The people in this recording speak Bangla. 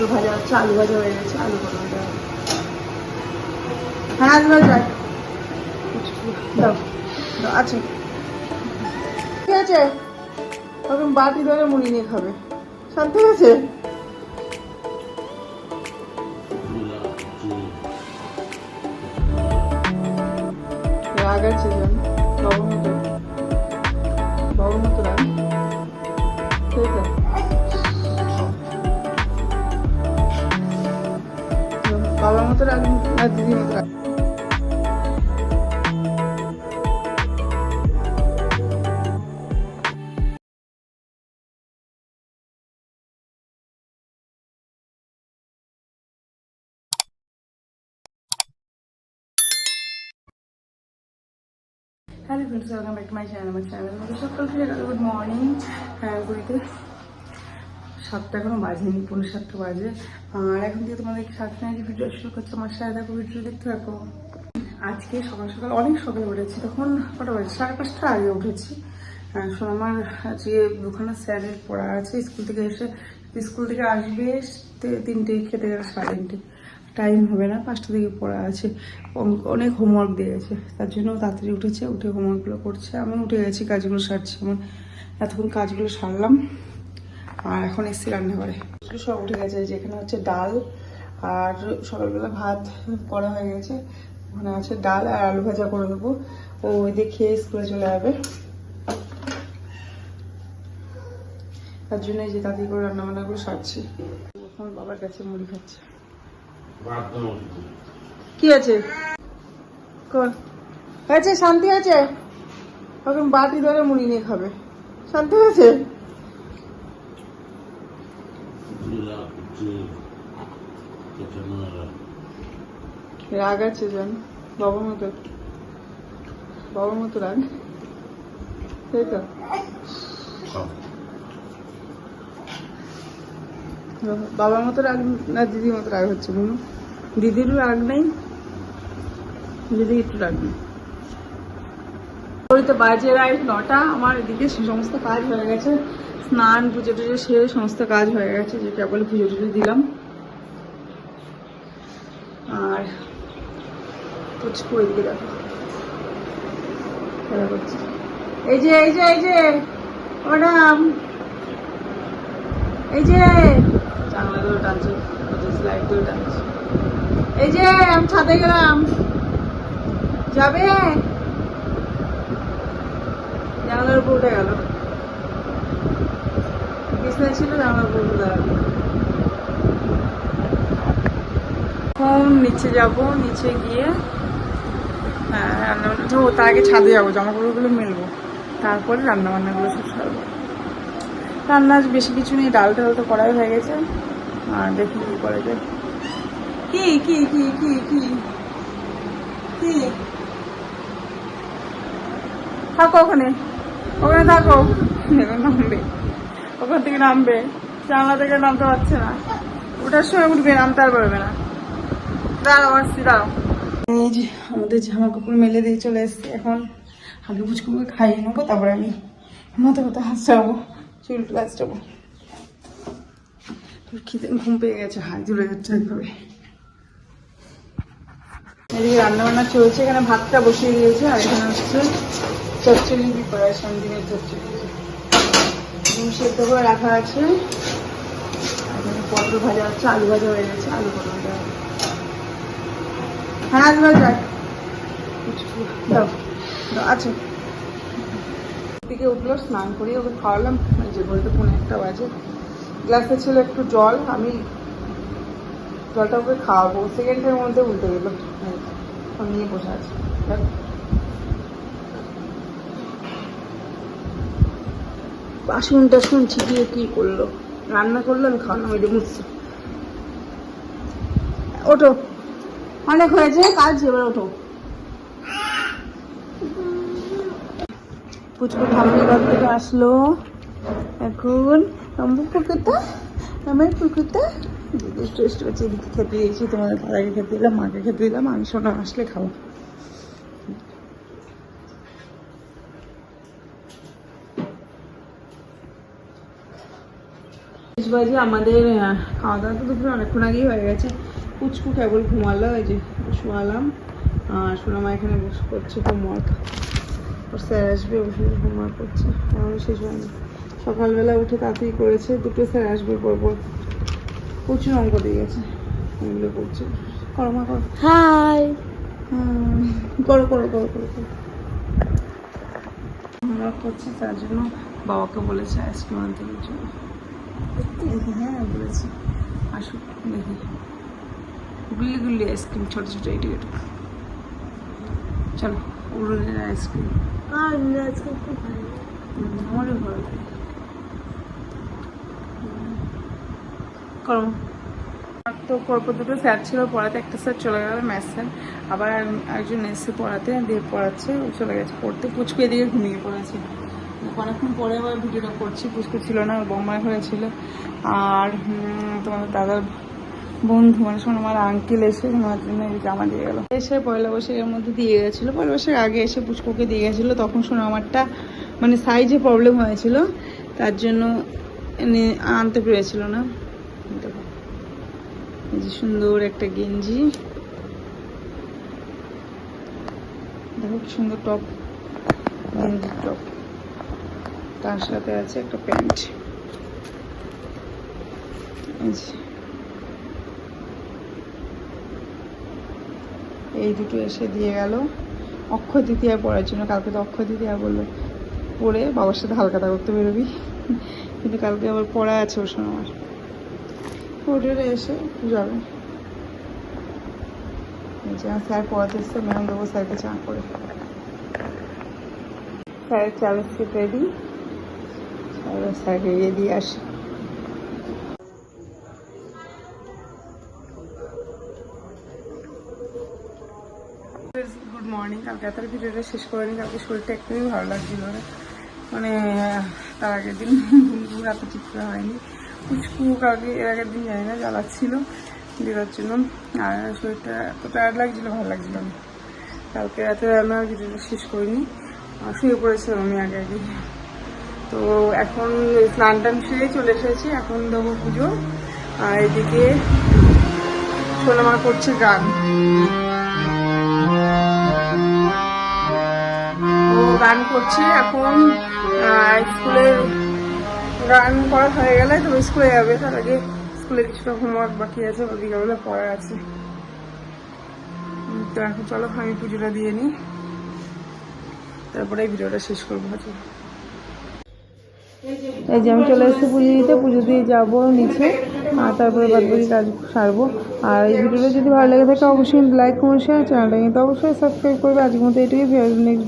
পটল ভাজা হচ্ছে আলু ভাজা হয়ে গেছে আলু ভাজা। হ্যাঁ আলু ভাজা। দাও, আছে। ঠিক আছে। তখন বাটি ধরে মুড়ি নিয়ে খাবে। শান্তি আছে বাবার মতো রাগ না দিদির মতো রাগ hello friends welcome back to my channel আমার চ্যানেলের মধ্যে সকাল থেকে গুড মর্নিং হ্যাঁ ঘুরিতে সাতটা এখনও বাজেনি পনেরো সাতটা বাজে। আর এখন থেকে তোমাদের সাতটা আগে ভিডিও শুরু করছে, আমার সাথে দেখো ভিডিও দেখতে থাকো। আজকে সকাল সকাল অনেক সকালে উঠেছি, তখন কটা বাজে? সাড়ে পাঁচটা আগে উঠেছি। আমার আজকে দুখানা স্যারের পড়া আছে, স্কুল থেকে এসে, স্কুল থেকে আসবে তিনটে, খেতে গেলে সাড়ে তিনটে। টাইম হবে না, পাঁচটা থেকে পড়া আছে। অনেক হোমওয়ার্ক দিয়ে গেছে তার জন্য তাড়াতাড়ি উঠেছে, উঠে হোমওয়ার্কগুলো করছে। আমি উঠে গেছি, কাজগুলো সারছি। আমার এতক্ষণ কাজগুলো সারলাম। আর এখন এসছি রান্নাঘরে। সব উঠে গেছে যেখানে হচ্ছে ডাল আর সকালবেলা ভাত করা হয়ে গেছে। ওখানে আছে ডাল আর আলু ভাজা করে দেবো। ও ওই খেয়ে স্কুলে চলে যাবে। তার জন্য যে তাড়াতাড়ি করে রান্না বান্নাগুলো সারছি। এখন বাবার কাছে মুড়ি খাচ্ছে। কি আছে হয়েছে, শান্তি আছে এখন বাটি ধরে মুড়ি নিয়ে খাবে। শান্তি রাগ আছে জান, বাবার মতো। বাবার মতো রাগ। তো? বাবার মতো রাগ না দিদির মতো রাগ হচ্ছে বলুন? দিদিরও রাগ নেই, দিদি একটু রাগ নেই। ওই তো বাজে রাইট নটা, আমার এদিকে সে সমস্ত কাজ হয়ে গেছে। স্নান, পুজো টুজো সেরে সমস্ত কাজ হয়ে গেছে, যে কেবল পুজো টুজো দিলাম। আর পুচকু এদিকে দেখো। এই যে এই যে এই যে, ম্যাডাম। এই যে। জানলা ধরে টানছে টানছে। এই যে, আমি ছাদে গেলাম। যাবে? জানলার উপর উঠে গেল। বিছনায় ছিল উপর উঠে এখন নিচে যাব, নিচে গিয়ে হ্যাঁ ও, তার আগে ছাদে যাব জামা কাপড়গুলো মেলবো। তারপরে রান্না বান্নাগুলো সব সারবো। রান্না বেশি কিছু নেই, ডাল টাল তো করাই হয়ে গেছে। আর দেখি কি করা যায়। কি কি কি কি কি? কি? থাকো ওখানে। ওখানে থাকো। এখন নামবে। ওখান থেকে নামবে। জানলা থেকে নামতে পারছে না। ওটার সময় উঠবে, নামতে আর পারবে না। দাঁড়াও, আসছি, দাঁড়াও। এই যে আমাদের জামা কাপড় মেলে দিয়ে চলে এসছে। এখন আগে পুচকুকে খাইয়ে নেব, তারপরে আমি কথা হাত চাবো চুল যাব খিদে ঘুম পেয়ে গেছে, হাত জুড়ে যাচ্ছে একভাবে। এদিকে রান্না বান্না চলছে, এখানে ভাতটা বসিয়ে দিয়েছে, আর এখানে হচ্ছে চচ্চড়ি প্রিপারেশন দিনের চচ্চড়ি। ডিম সেদ্ধ করে রাখা আছে। পটল ভাজা হচ্ছে, আলু ভাজা হয়ে গেছে, আলু পটল হ্যাঁ আলু ভাজা। আছে। দিকে উঠল স্নান করিয়ে ওকে খাওয়ালাম। যে বলতে পনেরো একটা বাজে। গ্লাসে ছিল একটু জল, আমি জলটা ওকে খাওয়াবো। সেকেন্ডের মধ্যে উল্টে গেল। নিয়ে বসে আছে। বাসন টাসন ছিটিয়ে কি করল? রান্না করল, আমি খাওয়ানো ওই মুছছে ওঠো। অনেক হয়েছে, কাজ এবার ওঠো। পুচকু ঘর থেকে আসলো। এখন আমার পুকুরটা। আমার হচ্ছে এদিকে খেতে দিয়েছি, তোমাদের দাদাকে খেতে দিলাম, মাকে খেতে দিলাম আমি সোনা আসলে খাব। বাজে আমাদের খাওয়া দাওয়া তো দুপুরে অনেকক্ষণ আগেই হয়ে গেছে। পুচকু কেবল ঘুমালো এই যে শোয়ালাম আর সোনামা এখানে বসে করছে হোমওয়ার্ক। ওর স্যার আসবে বসে হোমওয়ার্ক করছে। এমন শেষ হয়নি। সকালবেলা উঠে তাড়াতাড়ি করেছে দুটো স্যার আসবে পর পর প্রচুর অঙ্ক দিয়ে গেছে। এগুলো করছে। করো মা করো। হাই! করো করো করো করো করো। হোমওয়ার্ক করছে তার জন্য বাবাকে বলেছে আইসক্রিম আনতে জন্য। দেখি হ্যাঁ বলেছি। আসুক দেখি। গুল্লি গুল্লি আইসক্রিম ছোট ছোট এইটু এইটু চলো উড়নের আইসক্রিম আর খুব ভালো আমারও ভালো লাগে। করো। তো পরপর দুটো স্যার ছিল পড়াতে একটা স্যার চলে গেল ম্যাথ স্যার আবার একজন এসে পড়াতে দিয়ে পড়াচ্ছে চলে গেছে। পড়তে পুচকু এদিকে ঘুমিয়ে পড়েছে। অনেকক্ষণ পরে আবার ভিডিওটা করছি পুচকু ছিল না বম্মার ঘরে আর তোমাদের দাদার বন্ধু মানে শোনো, আমার আঙ্কেল এসে আমার জামা দিয়ে গেলো। এসে পয়লা বৈশাখের মধ্যে দিয়ে গেছিল। পয়লা বৈশাখ আগে এসে পুচকুকে দিয়ে গেছিল। তখন শোনো, আমারটা মানে সাইজে প্রবলেম হয়েছিল। তার জন্য আনতে পেরেছিল না। দেখো, এই যে সুন্দর একটা গেঞ্জি। দেখো কি সুন্দর টপ গেঞ্জির টপ তার সাথে আছে একটা প্যান্ট। এই দুটো এসে দিয়ে গেল। অক্ষয় তৃতীয়া পড়ার জন্য। কালকে তো অক্ষয় তৃতীয়া বলল। পড়ে বাবার সাথে হালকাতা করতে বেরোবি। কিন্তু কালকে আবার পড়া আছে ওর সময় আমার। হোটেলে এসে যাবে। স্যার পড়াতে এসছে ম্যাডাম দেবো স্যারকে চা করে। স্যারের চা বিস্কিট রেডি স্যারকে ইয়ে দিয়ে আসি গুড মর্নিং কালকে এত ভিডিওটা শেষ করে নি কালকে শরীরটা একদমই ভালো লাগছিল না মানে তার আগের দিন ঘুম রাতে ঠিক হয়নি। কুচকু কালকে এর আগের দিন জানি না, জ্বালাচ্ছিল দেওয়ার জন্য। আর শরীরটা এত টায়ার্ড লাগছিল, ভালো লাগছিল না। কালকে রাতে আমি ভিডিওটা শেষ করিনি। শুয়ে পড়েছিলাম আমি আগে আগে। তো এখন স্নান টান সেরে চলে এসেছি, এখন দেবো পুজো। আর এদিকে সোনামা করছে গান। গান করছে এখন স্কুলের গান করা হয়ে গেলে তো স্কুলে যাবে, তার আগে স্কুলে কিছুটা হোমওয়ার্ক বাকি আছে বা বিকালবেলা পড়া আছে। তো এখন চলো, আমি পুজোটা দিয়ে নিই। তারপরে ভিডিওটা শেষ করব হয়তো এই যে আমি চলে এসেছি পুজো দিতে, পুজো দিয়ে যাব নিচে, আর তারপরে বাদ বাকি কাজ সারবো। আর এই ভিডিওটা যদি ভালো লেগে থাকে, অবশ্যই লাইক, কমেন্ট শেয়ার চ্যানেলটা কিন্তু অবশ্যই সাবস্ক্রাইব করবে। আজকের মতো এটুকুই নেক্সট